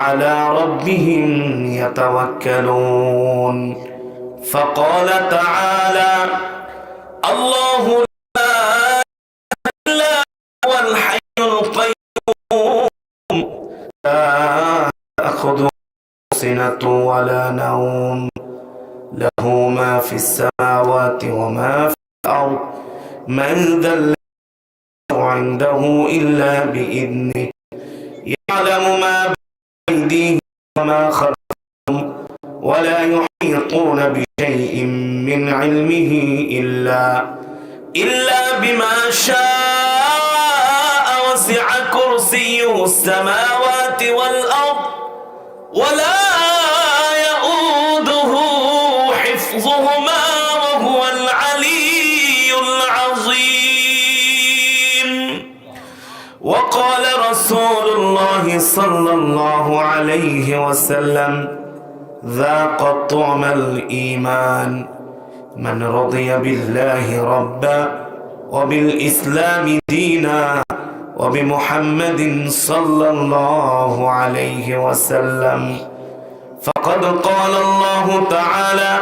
على ربهم يتوكلون. فقال تعالى الله لا إلا هو الحي القيوم. لا تأخذ سنة ولا نوم. له ما في السماوات وما في الأرض. من ذا الذي عنده إلا بإذنه. يعلم ما أيديهم وما خلفهم ولا يحيطون بشيء من علمه إلا إلا بما شاء وسع كرسيه السماوات والأرض ولا يؤوده حفظهما صلى الله عليه وسلم ذاق طعم الإيمان. من رضي بالله ربا وبالإسلام دينا وبمحمد صلى الله عليه وسلم. فقد قال الله تعالى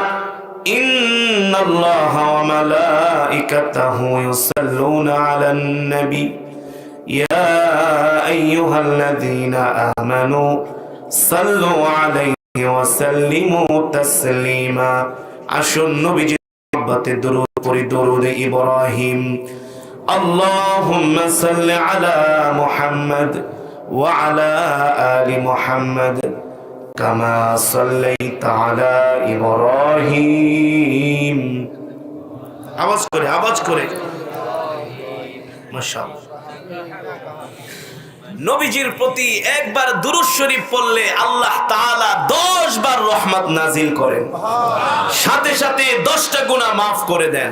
إن الله وملائكته يصلون على النبي أيها الذين آمنوا صلوا عليه وسلموا تسليما عشر نبي محبة درود পড়ি درود إبراهيم اللهم صل على محمد وعلى آل محمد كما صليت على إبراهيم আওয়াজ করে আওয়াজ করে মাশাআল্লাহ নবীজির প্রতি একবার দুরুদ শরীফ পড়লে আল্লাহ তাআলা দশ বার রহমত নাজিল করেন। সাথে সাথে দশটা গুনাহ মাফ করে দেন।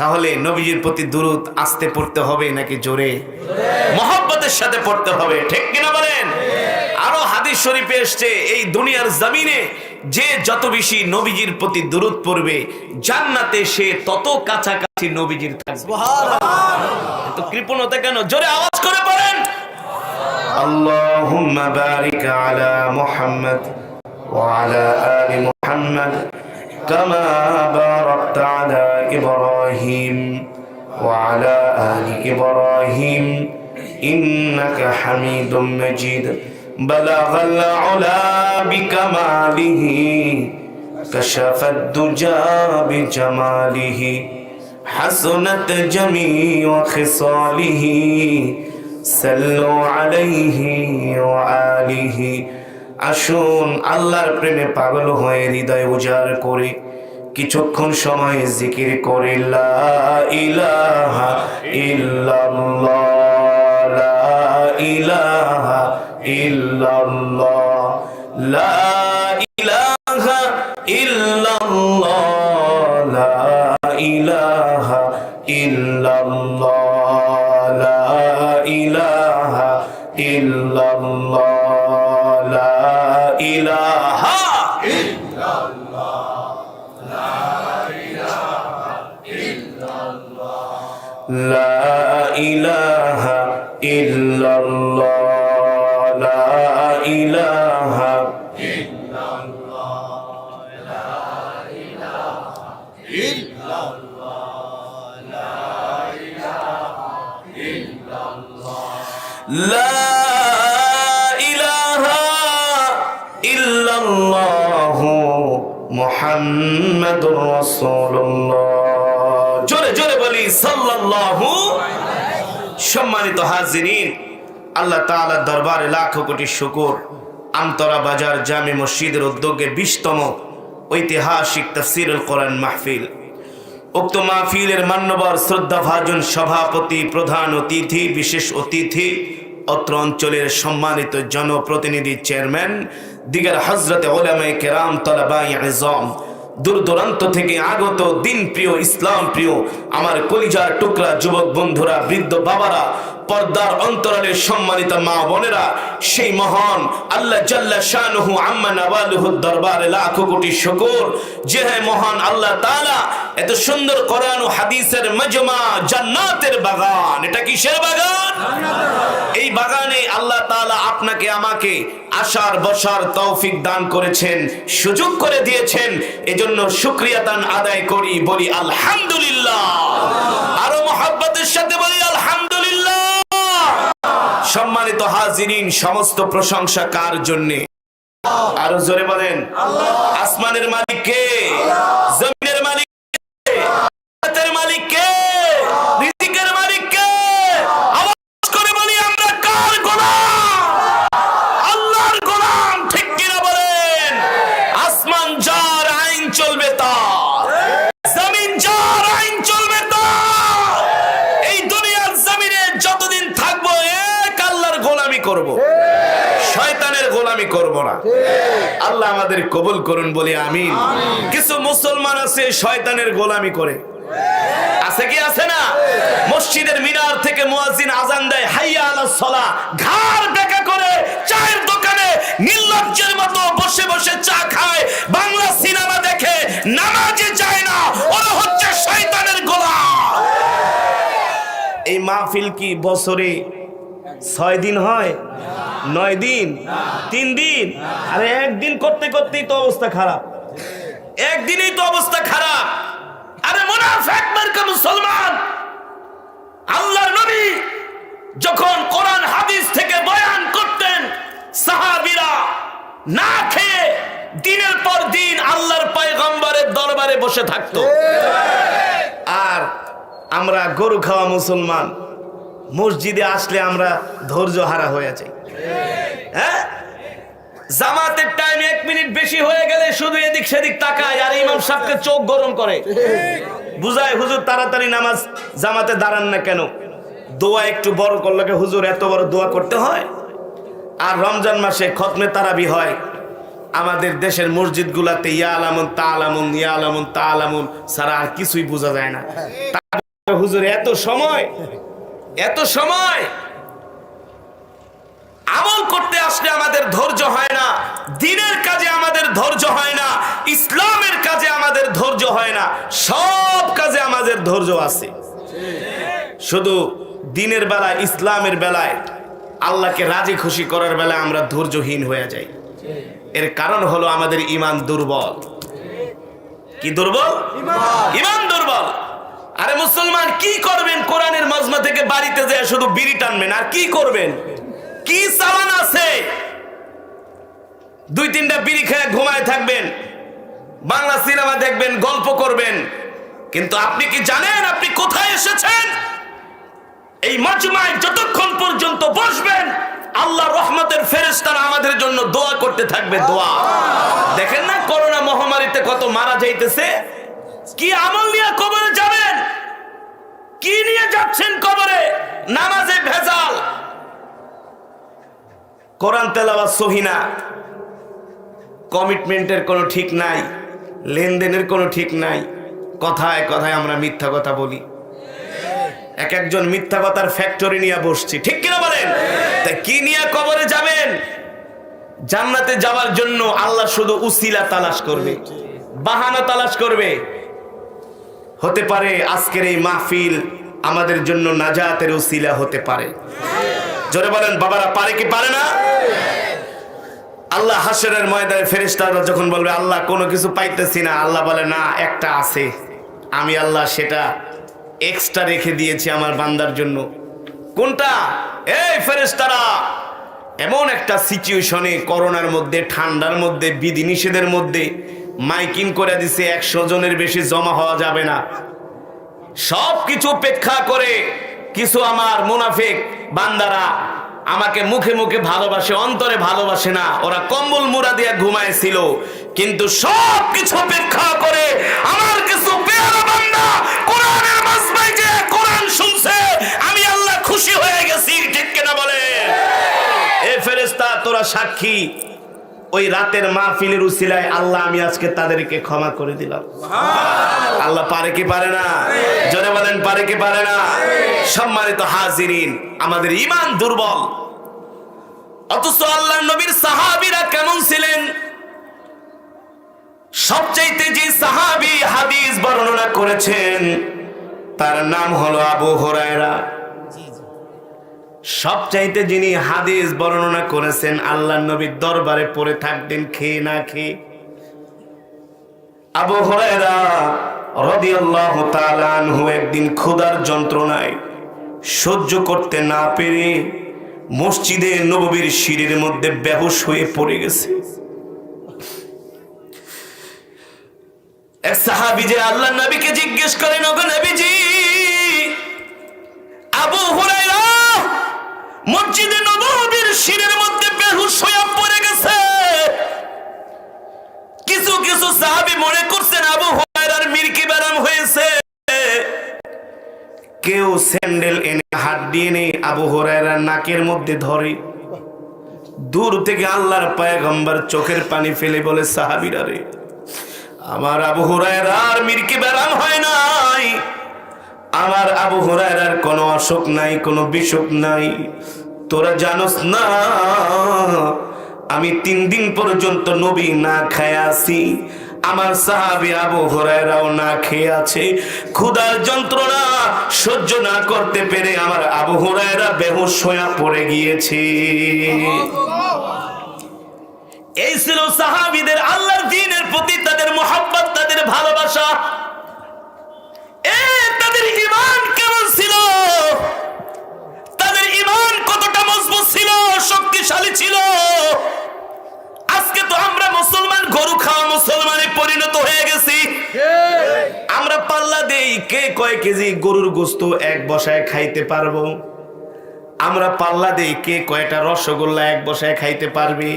তাহলে নবীজির প্রতি দুরুদ আসতে পড়তে হবে নাকি জোরে? মহব্বতের সাথে পড়তে হবে, ঠিক কিনা বলেন? আরও হাদিস শরীফে এসছে, এই দুনিয়ার জমিনে যে যত বেশি নবীজির প্রতি দুরুদ পড়বে, জান্নাতে সে তত কাছাকাছি নবীজির থাকবে। এত কৃপণতা কেন জোরে আওয়াজ করে পড়েন اللهم بارك على محمد وعلى آل محمد كما باركت على إبراهيم وعلى آل إبراهيم إنك حميد مجيد بلغ العلا بكماله كشف الدجى بجماله حسنت جميع خصاله صلوا عليه وآله আসুন আল্লাহর প্রেমে পাগল হয়ে হৃদয় উজাড় করে কিছুক্ষণ সময় জিকির করে লা ইলাহা ইল্লাল্লাহ লা ইলাহা ইল্লাল্লাহ লা ইলাহা ইল্লাল্লাহ লা ইলাহা ইল্লাল্লাহ। জোরে জোরে বলি, সাল্লাল্লাহু সম্মানিত হাজিরিন, আল্লাহ তাআলার দরবারে লাখো কোটি শুকর। আমতরা বাজার, জামে মসজিদের উদ্যোগে বিশতম ঐতিহাসিক তফসিরুল কোরআন মাহফিল। উক্ত মাহফিলের মান্যবর শ্রদ্ধা ভাজন সভাপতি, প্রধান অতিথি, বিশেষ অতিথি, অত্র অঞ্চলের সম্মানিত জনপ্রতিনিধি, চেয়ারম্যান, দিগার হজরতে ওলামায়ে কেরাম তলাবাই আজম দূর দূরান্ত থেকে আগত দিন প্রিয় ইসলাম প্রিয় আমার কলিজার টুকরা যুবক বন্ধুরা, বৃদ্ধ বাবারা পর্দার অন্তরালের সম্মানিত মা বোনেরা, সেই মহান আল্লাহ জাল্লা শানুহু আম্মা নওয়ালুহু দরবারে লাখো কোটি শুকর। যে হ্যাঁ মহান আল্লাহ তাআলা, এত সুন্দর কোরআন ও হাদিসের মজমা জান্নাতের বাগান। এটা কিসের বাগান? এই বাগানে আল্লাহ তাআলা আপনাকে, আমাকে আসার বসার তৌফিক দান করেছেন, সুযোগ করে দিয়েছেন। এজন্য শুকরিয়া দান আদায় করি, বলি আলহামদুলিল্লাহ। আরও মহাব্বতের সাথে বলি আলহামদুলিল্লাহ। সম্মানিত হাজিরিন, সমস্ত প্রশংসা কার জন্যে? আরও জোরে বলেন। আসমানের মালিক কে? জমিনের মালিক মালিক কে রিজিকের মালিক কে আওয়াজ করে বলি আমরা কার গোলাম আল্লাহর গোলাম ঠিক কিনা বলেন আসমান যার আইন চলবে তার জমিন যার আইন চলবে তার এই দুনিয়ার জমিনে যতদিন থাকব এক আল্লাহর গোলামি করব শয়তানের গোলামি করব না আল্লাহ আমাদের কবুল করুন বলে আমিন। কিছু মুসলমান আছে শয়তানের গোলামি করে। আছে কি আছে না? মসজিদের মিনার থেকে মুয়াজ্জিন আজান দেয় হাইয়া আলা সলা ঘাড় বেঁকা করে চায়ের দোকানে নির্লজ্জের মতো বসে বসে চা খায় বাংলা সিনেমা দেখে নামাজে যায় না ওরা হচ্ছে শয়তানের গোলাম। এই মাহফিল কি বছরে ছয় দিন হয়? নয় দিন? তিন দিন? আরে একদিন করতে করতেই তো অবস্থা খারাপ। একদিনেই তো অবস্থা খারাপ। আরে মুনাফিক মার্কা মুসলমান। আল্লাহর নবী যখন কোরআন হাদিস থেকে বয়ান করতেন সাহাবীরা না খেয়ে দিনের পর দিন আল্লাহর পয়গম্বরের দরবারে বসে থাকতো। আর আমরা গরু খাওয়া মুসলমান। মসজিদে আসলে আমরা ধৈর্য হারা হয়ে যাই হ্যাঁ জামাতের টাইম এক মিনিট বেশি হয়ে গেলে শুধু এদিক সেদিক তাকায় আর ইমাম সাহেবকে চোখ গরম করে বুঝায় হুজুর তাড়াতাড়ি নামাজ জামাতে দাঁড়ান না কেন দোয়া একটু বড় করলে হুজুর এত বড় দোয়া করতে হয় আর রমজান মাসে খতমে তারাবি হয় আমাদের দেশের মসজিদ গুলাতে ইয়া আলামুন তা আলামুন ইয়া আলামুন তা আলামুন সারা আর কিছুই বোঝা যায় না হুজুর এত সময় এত সময় আমল করতে আসলে আমাদের ধৈর্য হয় না দিনের কাজে আমাদের ধৈর্য হয় না ইসলামের কাজে আমাদের ধৈর্য হয় না সব কাজে আমাদের ধৈর্য আছে। শুধু দিনের বেলায় ইসলামের বেলায় আল্লাহকে রাজি খুশি করার বেলায় আমরা ধৈর্যহীন হয়ে যাই। এর কারণ হলো আমাদের ইমান দুর্বল। কি দুর্বল? ইমান দুর্বল। কি করবেন কোরআনের মজমা থেকে বাড়িতে যায় শুধু বিড়ি টানবেন? আর কি করবেন? কি চালান আছে? দুই তিনটা বিড়ি খেয়ে ঘুমায় থাকবেন, বাংলা সিনেমা দেখবেন, গল্প করবেন। কিন্তু আপনি কি জানেন আপনি কোথায় এসেছেন? এই মজমায় যতক্ষণ পর্যন্ত বসবেন, আল্লাহ রহমতের ফেরেশতারা আমাদের জন্য দোয়া করতে থাকবে, দোয়া। দেখেন না করোনা মহামারীতে কত মারা যাইতেছে? কি আমল নিয়ে কবরে যাবেন? কি নিয়ে যাচ্ছেন কবরে? নামাজে ভেজাল। কোরআন তেলাওয়াত সহিনা কমিটমেন্টের কোনো ঠিক নাই। লেনদেনের কোনো ঠিক নাই। কথায় কথায় আমরা মিথ্যা কথা বলি। এক একজন মিথ্যা কথার ফ্যাক্টরি নিয়ে বসছি। ঠিক কিনা বলেন? তাই কি নিয়ে কবরে যাবেন? জান্নাতে যাওয়ার জন্য আল্লাহ শুধু উসিলা তালাশ করবে। বাহানা তালাশ করবে। হতে পারে আজকের এই মাহফিল আমাদের জন্য নাজাতের উসিলা হতে পারে। জোরে বলেন, বাবারা, পারে কি পারে না? আল্লাহ হাসরের ময়দানে ফেরেশতারা যখন বলবে, আল্লাহ, কোনো কিছু পাইতেছি না, আল্লাহ বলে, না, একটা আছে। আমি আল্লাহ সেটা এক্সট্রা রেখে দিয়েছি আমার বান্দার জন্য। কোনটা? এই ফেরেশতারা, এমন একটা সিচুয়েশনে করোনার মধ্যে, ঠান্ডার মধ্যে বিধি নিষেধের মধ্যে মাইকিং করে দিছে, একশো জনের বেশি জমা হওয়া যাবে না। সব কিছু উপেক্ষা করে কিছু আমার মুনাফিক বান্দারা আমাকে মুখে মুখে ভালোবাসে, অন্তরে ভালোবাসে না। ওরা কম্বল মুড়া দিয়ে ঘুমাইছিল, কিন্তু সব কিছু উপেক্ষা করে আমার কিছু বান্দা কোরআনের যে কোরআন শুনছে, আমি আল্লাহ খুশি হয়ে গেছি, ঠিক কিনা বলে এ ফেরেস্তা তোরা সাক্ষী। ওই রাতের মাহফিলের উসিলায় আল্লাহ আমি আজকে তাদেরকে ক্ষমা করে দিলাম। আল্লাহ পারে কি পারে না? জোরে বলেন পারে কি পারে না? সম্মানিত হাজিরিন আমাদের ইমান দুর্বল। অথচ আল্লাহ নবীর সাহাবীরা কেমন ছিলেন? সবচাইতে যে সাহাবী হাদিস বর্ণনা করেছেন তার নাম হলো আবু হরায়রা। সবচাইতে যিনি হাদিস বর্ণনা করেছেন, আল্লাহ নবীর দরবারে পড়ে থাকতেন, খেয়ে না খেয়ে। আবু হরায়রা রাদিয়াল্লাহু তাআলা আনহু একদিন ক্ষুধার যন্ত্রণায় সহ্য করতে না পেরে মসজিদে নববীর শিরের মধ্যে বেহুশ হয়ে পড়ে গেছে। আল্লাহ নবীকে জিজ্ঞেস করেন আবু হুরায়রা মসজিদে নববীর শিরের মধ্যে বেহুশ হয়ে পড়ে গেছে। কিছু কিছু সাহাবি মনে করছেন আবু হুরায়রার মির্কি ব্যারাম হয়েছে। কেউ স্যান্ডেল এনে হাত দিয়ে নেই আবু হুরায়রার নাকের মধ্যে ধরে। দূর থেকে আল্লাহর পায়গম্বর চোখের পানি ফেলে বলে, সাহাবিরা রে, আমার আবু হুরায়রার মিরকি ব্যারাম হয় নাই। আমার আবু হুরায়রার কোনো অসুখ নাই, কোনো বিসুখ নাই। তোরা জানোস না, আমি তিন দিন পর্যন্ত নবী না খায় আছি। আমার সাহাবি আবু হুরায়রাও না খেয়ে আছে। ক্ষুধার যন্ত্রণা সহ্য না করতে পেরে আমার আবু হুরায়রা বেহুশ হয়ে পড়ে গিয়েছে। এই ছিল সাহাবিদের আল্লাহর দিনের প্রতি তাদের মোহাব্বত, তাদের ভালোবাসা। ইমান কেমন ছিল? তাদের ইমান কতটা মজবুত ছিল? শক্তিশালী ছিল? আজকে তো আমরা মুসলমান, গরু খাওয়া মুসলমানে পরিণত হয়ে গেছি। আমরা পাল্লা দেই, কে কয় কেজি গরুর গোস্ত এক বসায় খাইতে পারব? আমরা পাল্লা দেই, কে কয়টা রসগোল্লা এক বসায় খাইতে পারবে?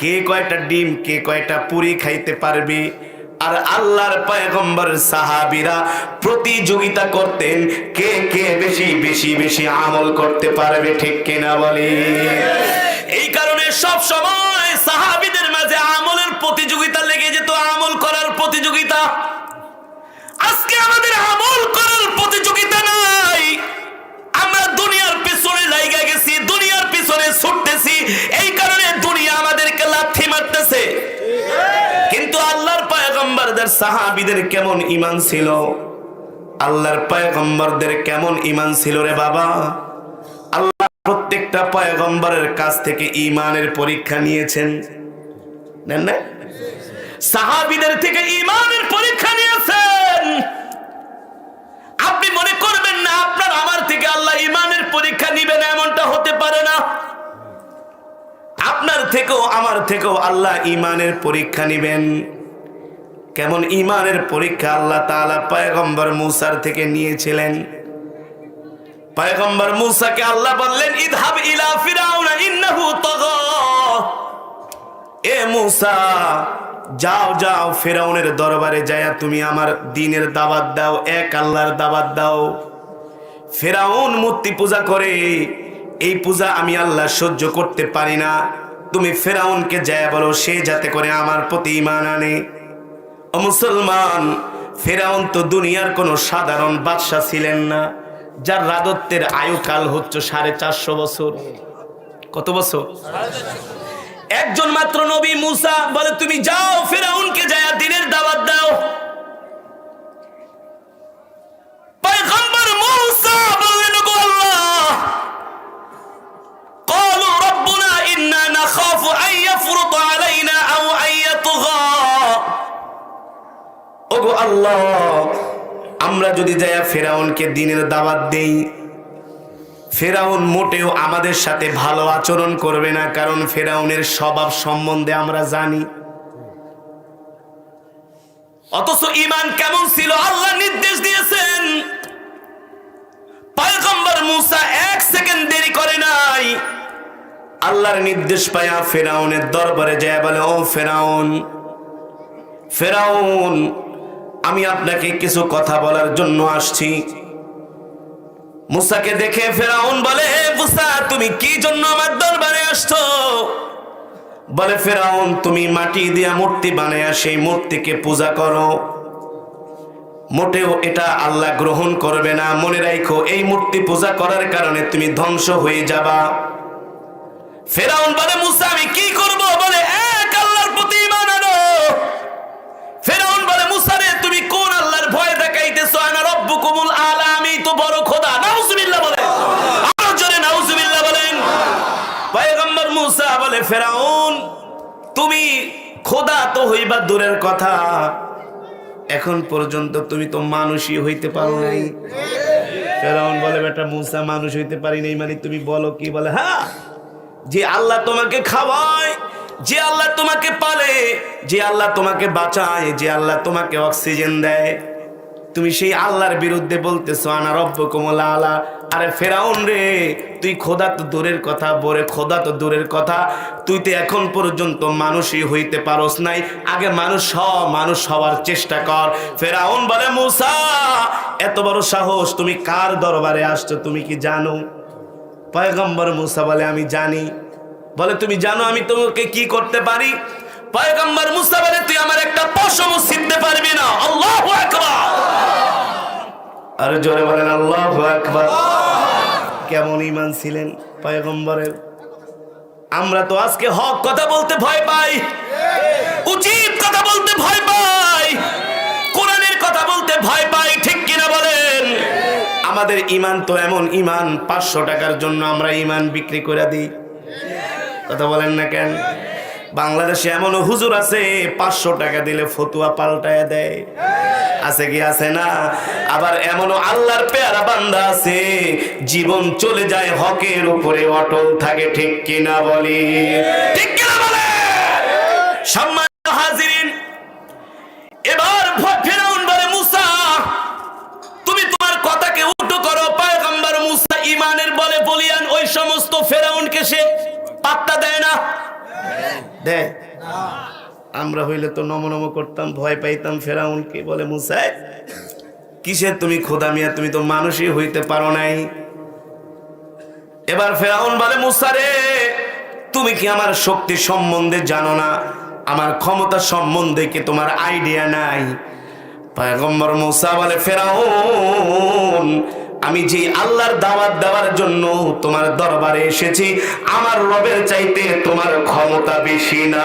কে কয়টা ডিম, কে কয়টা পুরি খাইতে পারবে? আর আল্লাহর পয়গম্বর সাহাবিরা প্রতিযোগিতা করতেন, কে কে বেশি বেশি বেশি আমল করতে পারবে ঠিক কিনা বলে? এই কারণে সব সময় সাহাবিদের মাঝে আমলের প্রতিযোগিতা লেগে যেত, আমল করার প্রতিযোগিতা। আজকে আমাদের আমল করার প্রতিযোগিতা নাই। আমরা দুনিয়ার পিছনে লাইগা গেছি, দুনিয়ার পিছনে ছুটতেছি, এই কারণে পয়গম্বরদের সাহাবিদের কেমন ইমান ছিল? আল্লাহর পয়গম্বরদের কেমন ইমান ছিল রে বাবা? আল্লাহ প্রত্যেকটা পয়গম্বরের কাছ থেকে ইমানের পরীক্ষা নিয়েছেন। নেন না? সাহাবিদের থেকে ইমানের পরীক্ষা নিয়েছেন। আপনি মনে করবেন না, আপনার আমার থেকে আল্লাহ ইমানের পরীক্ষা নিবেন এমনটা হতে পারে না। আপনার থেকেও আমার থেকেও আল্লাহ ইমানের পরীক্ষা নিবেন। কেমন ইমানের পরীক্ষা আল্লাহ তাআলা পয়গম্বর মুসার থেকে নিয়েছিলেন। পয়গম্বর মুসাকে আল্লাহ বললেন, ইদহাব ইলা ফিরাউনা ইন্নাহু তাগা। এ মুসা, যাও যাও, ফেরাউনের দরবারে যায়া তুমি আমার দিনের দাওয়াত দাও, এক আল্লাহর দাওয়াত দাও। ফেরাউন মূর্তি পূজা করে, এই পূজা আমি আল্লাহ সহ্য করতে পারি না। তুমি ফেরাউনকে যায় বলো, সে যাতে করে আমার প্রতি ইমান আনে। মুসলমান, ফেরাউন তো দুনিয়ার কোনো সাধারণ বাদশাহ ছিলেন না, যার রাজত্বের আয়ুকাল হচ্ছে সাড়ে চারশো বছর। কত বছর? একজন মাত্র নবী মুসা বলে, তুমি যাও, ফেরাউনকে যায় দিনের দাওয়াত দাও। আল্লাহ আমরা যদি যায়া ফেরাউনকে দিনের দাওয়াত দেই, ফেরাউন মোটেও আমাদের সাথে ভালো আচরণ করবে না, কারণ ফেরাউনের স্বভাব সম্বন্ধে আমরা জানি। অথচ ইমান কেমন ছিল? আল্লাহ নির্দেশ দিয়েছেন। মুসা এক সেকেন্ড দেরি করে নাই। আল্লাহর নির্দেশ পায়া ফেরাউনের দরবারে যায় বলে, ও ফেরাউন ফেরাউন আমি আপনাকে কিছু কথা বলার জন্য আসছি। মুসাকে দেখে ফেরাউন বলে মুসা, তুমি কি জন্য আমার দরবারে আসছো? বলে, ফেরাউন, তুমি মাটি দিয়া মূর্তি বানায়া সেই মূর্তিকে পূজা করো। মোটেও এটা আল্লাহ গ্রহণ করবে না। মনে রাখো এই মূর্তি পূজা করার কারণে তুমি ধ্বংস হয়ে যাবা। ফেরাউন বলে, মুসা, আমি কি করব? বলে ফেরাউন, তুমি খোদা তো হইবা দূরের কথা। এখন পর্যন্ত তুমি তো মানুষই হইতে পারো নাই। ফেরাউন বলে, বেটা মুসা মানুষ হইতে পারি নাই মানে তুমি বলো কি? বলে হ্যাঁ যে আল্লাহ তোমাকে খাওয়ায়, যে আল্লাহ তোমাকে পালে, যে আল্লাহ তোমাকে বাঁচায়, যে আল্লাহ তোমাকে অক্সিজেন দেয়। তুমি সেই আল্লাহর বিরুদ্ধে বলতেছো, আনা রব্ব কোমলা আলা আরে ফেরাউন রে, তুই খোদা তো দূরের কথা, বরে খোদা তো দূরের কথা। তুই তো এখন পর্যন্ত মানুষই হইতে পারস নাই। আগে মানুষ হ, মানুষ হওয়ার চেষ্টা কর। ফেরাউন বলে, মুসা, এত বড় সাহস, তুমি কার দরবারে আসছো, তুমি কি জানো? পয়গম্বর মুসা বলে, আমি জানি। বলে, তুমি জানো আমি তোমাকে কি করতে পারি? পয়গম্বর মুসা তুই আমার একটা পশম ছিঁড়তে পারবি না। আল্লাহ আকবার। আরে জোরে বলেন, আল্লাহ কেমন ইমান ছিলেন পয়গম্বরের? আমরা তো আজকে হক কথা বলতে ভয় পাই, উচিত কথা বলতে ভয় পাই, কোরআনের কথা বলতে ভয় পাই, ঠিক কিনা বলেন? আমাদের ইমান তো এমন ইমান পাঁচশো টাকার জন্য আমরা ইমান বিক্রি করে দিই। কথা বলেন না কেন? বাংলাদেশে এমন হুজুর আছে, পাঁচশো টাকা দিলে ফতুয়া পাল্টায় দেয়। আছে কি, আছে না? আবার এমন আল্লাহর পেয়ারা বান্দা আছে, জীবন চলে যায় হকের উপরে, অটল থাকে ঠিক কিনা বলি? ঠিক কিনা বলে? সম্মানিত হাজিরিন, এবার ফেরাউন বলে মুসা, তুমি তোমার কথাকে উল্টো করো, পয়গম্বর মুসা ইমানের বলে বলিয়ান, ওই সমস্ত ফেরাউনকে সে পাত্তা দেয় না। দেয় আমরা হইলে তো নম নম করতাম, ভয় পাইতাম ফেরাউনকে বলে, মুসাই? কিসের তুমি খোদা মিয়া, তুমি তো মানুষই হইতে পারো নাই। এবার ফেরাউন বলে, মুসারে, তুমি কি আমার শক্তি সম্বন্ধে জানো না? আমার ক্ষমতা সম্বন্ধে কি তোমার আইডিয়া নাই? পয়গম্বর মুসা বলে, ফেরাউন আমি যে আল্লাহর দাওয়াত দেওয়ার জন্য তোমার দরবারে এসেছি, আমার রবের চাইতে তোমার ক্ষমতা বেশি না।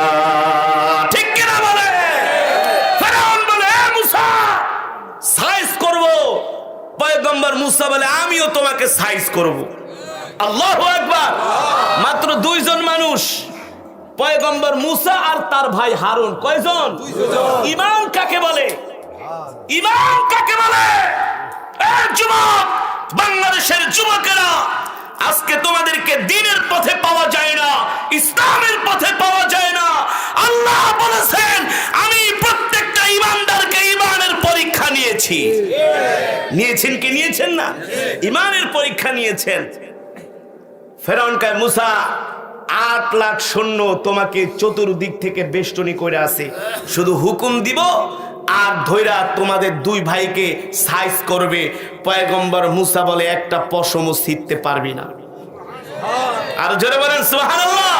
ঠিক কিনা বলে? ফেরাউন বলে, "এ মুসা সাইজ করব। পয়গম্বর মুসা বলে, আমিও তোমাকে সাইজ করব। আল্লাহ একবার মাত্র দুইজন মানুষ, পয়গম্বর মুসা আর তার ভাই হারুন। কয়জন? ইমাম কাকে বলে? ইমাম কাকে বলে? বাংলাদেশের যুবকেরা, আজকে তোমাদেরকে দিনের পথে পাওয়া যায় না, ইসলামের পথে পাওয়া যায় না। আল্লাহ বলেছেন, আমি প্রত্যেকটা ইমানদারকে ইমানের পরীক্ষা নিয়েছি। নিয়েছেন কি নিয়েছেন না? ইমানের পরীক্ষা নিয়েছেন। ফেরাউন কায় মুসা, আট লাখ সৈন্য তোমাকে চতুর্দিক থেকে বেষ্টনী করে আছে। শুধু হুকুম দিব আর ধৈরা তোমাদের দুই ভাইকে সাইজ করবে। পয়গম্বর মুসা বলে, একটা পশমও ছিঁড়তে পারবি না। আর জোরে বলেন, সুবহানাল্লাহ!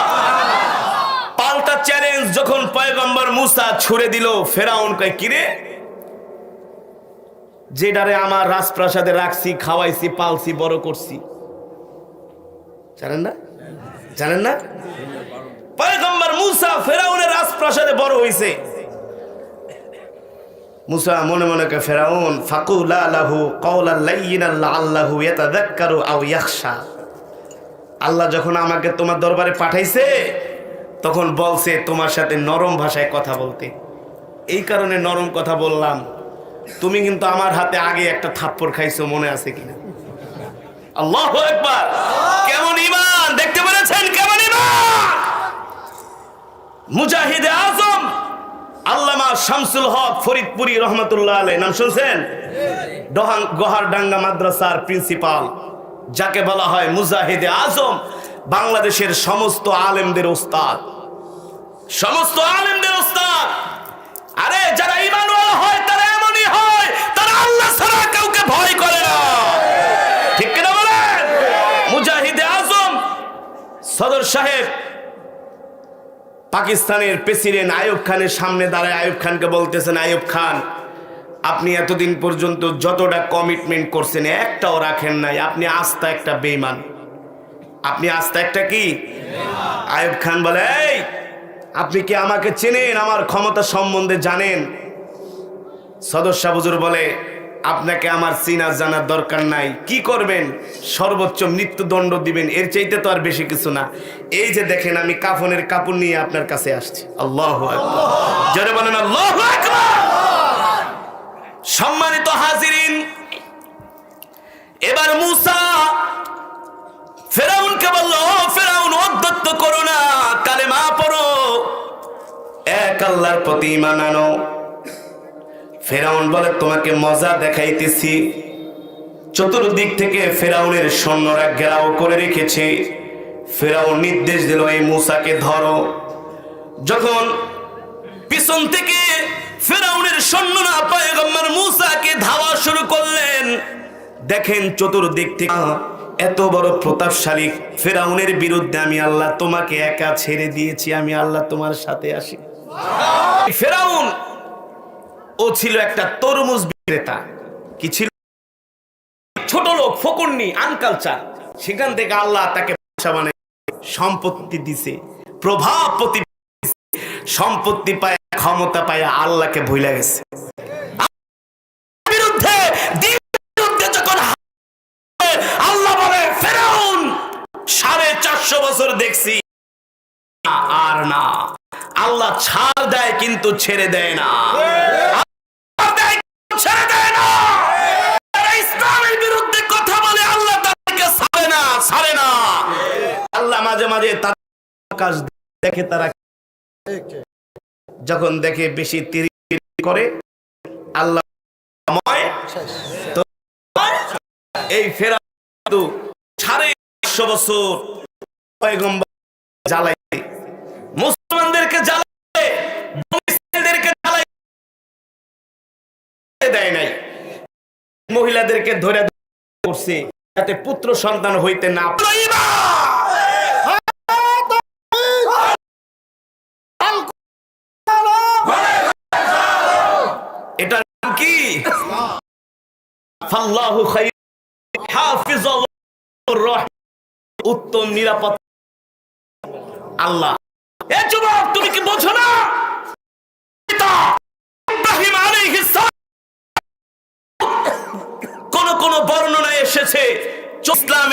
পাল্টা চ্যালেঞ্জ যখন পয়গম্বর মুসা ছুড়ে দিল, ফেরাউন কয় কিরে যেটারে আমার রাজপ্রাসাদে রাখছি, খাওয়াইছি, পালছি, বড় করছি। জানেন না? জানেন না? পয়গম্বর মুসা ফেরাউনের রাজপ্রাসাদে বড় হইছে। মুসা মনে মনে কে ফেরাউন, ফাকুলা লাহু কওলা লাইয়িনাল ইয়াতাযাক্কারু আও ইয়াখশা। আল্লাহ যখন আমাকে তোমার দরবারে পাঠাইছে, তখন বলছে তোমার সাথে নরম ভাষায় কথা বলতে। এই কারণে নরম কথা বললাম। তুমি কিন্তু আমার হাতে আগে একটা থাপ্পড় খাইছো, মনে আছে কিনা? আল্লাহ একবার কেমন ইমান দেখতে পেরেছেন? কেমন ইমান মুজাহিদে আজম! আল্লামা শামসুল হক ফরিদপুরি রহমতুল্লাহ আলাই নাম শুনছেন? গহারডাঙ্গা মাদ্রাসার প্রিন্সিপাল, যাকে বলা হয় মুজাহিদে আজম, বাংলাদেশের সমস্ত আলেমদের ওস্তাদ। সমস্ত আলেমদের ওস্তাদ! আরে, যারা ইমানওয়ালা হয়, তারা এমনই হয়, তারা আল্লাহ ছাড়া কাউকে ভয় করে না। ঠিক কিনা বলেন? মুজাহিদে আজম, সদর সাহেব পাকিস্তানের প্রেসিডেন্ট আয়ুব খানের সামনে দাঁড়ায় আয়ুব খানকে বলতেছেন আয়ুব খান, আপনি এতদিন পর্যন্ত যতটা কমিটমেন্ট করছেন, একটাও রাখেন নাই। আপনি আস্থা একটা বেইমান আপনি আস্থা একটা কি? আয়ুব খান বলে, এই, আপনি কি আমাকে চেনেন? আমার ক্ষমতা সম্বন্ধে জানেন? সদস্য বুজুর বলে আপনাকে আমার চিনা জানার দরকার নাই। কি করবেন? সর্বোচ্চ মৃত্যুদণ্ড দিবেন। এর চাইতে তো আর বেশি কিছু না। এই যে দেখেন, আমি কাফনের কাপড় নিয়ে আপনার কাছে আসছি। আল্লাহ জোরে বলেন, আল্লাহ সম্মানিত হাজিরিন, এবার মুসা ফেরাউনকে বলল, "ও ফেরাউন, অধ্যত্ত করো না। কালেমা পড়ো। এক আল্লাহর প্রতি ঈমান আনো। ফেরাউন বলে, তোমাকে মজা দেখাইতেছি। চতুর্দিক থেকে ফেরাউনের সৈন্যরা ঘেরাও করে রেখেছে। ফেরাউন নির্দেশ দিল, এই মুসাকে ধরো। যখন পিছন থেকে ফেরাউনের সৈন্যরা পয়গম্বর মুসাকে ধাওয়া শুরু করলেন, দেখেন চতুর্দিক থেকে এত বড় প্রতাপশালী ফেরাউনের বিরুদ্ধে আমি আল্লাহ তোমাকে একা ছেড়ে দিয়েছি, আমি আল্লাহ তোমার সাথে আসি। ফেরাউন ও ছিল একটা তরমুজ বিক্রেতা। কি ছিল? ছোট লোক, ফকুন্নি আনকালচার সেখান থেকে আল্লাহ তাকে বানায় সম্পত্তি দিছে, প্রভাব প্রতি সম্পত্তি পায়, ক্ষমতা পায়, আল্লাহকে ভুলে গেছে। বিরুদ্ধে আল্লাহ বলে, ফেরাউন, সাড়ে চারশো বছর দেখছি। আর না, আল্লাহ ছাড় দেয় কিন্তু ছেড়ে দেয় না। ছেড়ে দেয় না। ইসলামের বিরুদ্ধে কথা বলে, আল্লাহ তাদেরকে ছাড়ে না ছাড়ে না। আল্লাহ মাঝে মাঝে দেখে তারা যখন দেখে বেশি তিরি করে, আল্লাহ এই ফেরা সাড়ে একশো বছর জ্বালাই মহিলাদেরকে ধরে করছে যাতে পুত্র সন্তান হইতে না কি? উত্তম আল্লাহ। তুমি কি বোঝো না? কোন বর্ণনায় এসেছে। ইসলামে